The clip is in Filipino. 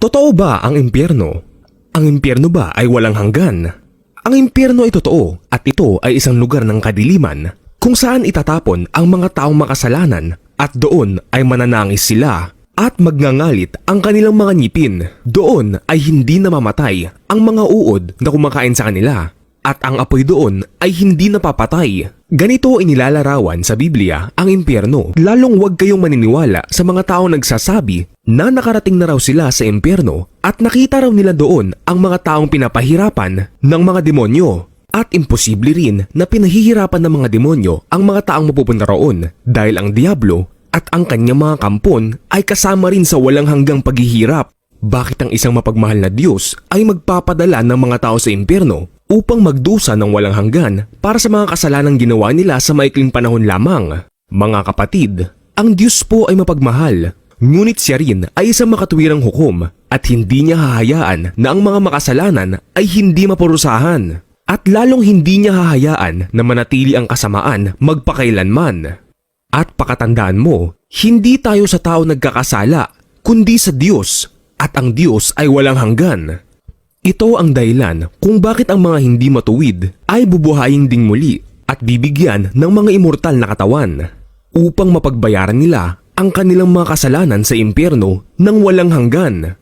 Totoo ba ang impyerno? Ang impyerno ba ay walang hanggan? Ang impyerno ay totoo at ito ay isang lugar ng kadiliman kung saan itatapon ang mga taong makasalanan at doon ay mananangis sila at magngangalit ang kanilang mga ngipin. Doon ay hindi namamatay ang mga uod na kumakain sa kanila at ang apoy doon ay hindi napapatay. Ganito inilalarawan sa Biblia ang impyerno. Lalong huwag kayong maniniwala sa mga taong nagsasabi na nakarating na raw sila sa impyerno at nakita raw nila doon ang mga taong pinapahirapan ng mga demonyo. At imposible rin na pinahihirapan ng mga demonyo ang mga taong mapupunta roon dahil ang Diablo at ang kanyang mga kampon ay kasama rin sa walang hanggang paghihirap. Bakit ang isang mapagmahal na Diyos ay magpapadala ng mga tao sa impyerno upang magdusa ng walang hanggan para sa mga kasalanang ginawa nila sa maikling panahon lamang? Mga kapatid, ang Diyos po ay mapagmahal, ngunit siya rin ay isang makatuwirang hukom at hindi niya hahayaan na ang mga makasalanan ay hindi maparusahan. At lalong hindi niya hahayaan na manatili ang kasamaan magpakailanman. At pakatandaan mo, hindi tayo sa tao nagkakasala, kundi sa Diyos, at ang Diyos ay walang hanggan. Ito ang dahilan kung bakit ang mga hindi matuwid ay bubuhayin ding muli at bibigyan ng mga immortal na katawan upang mapagbayaran nila ang kanilang mga kasalanan sa impyerno ng walang hanggan.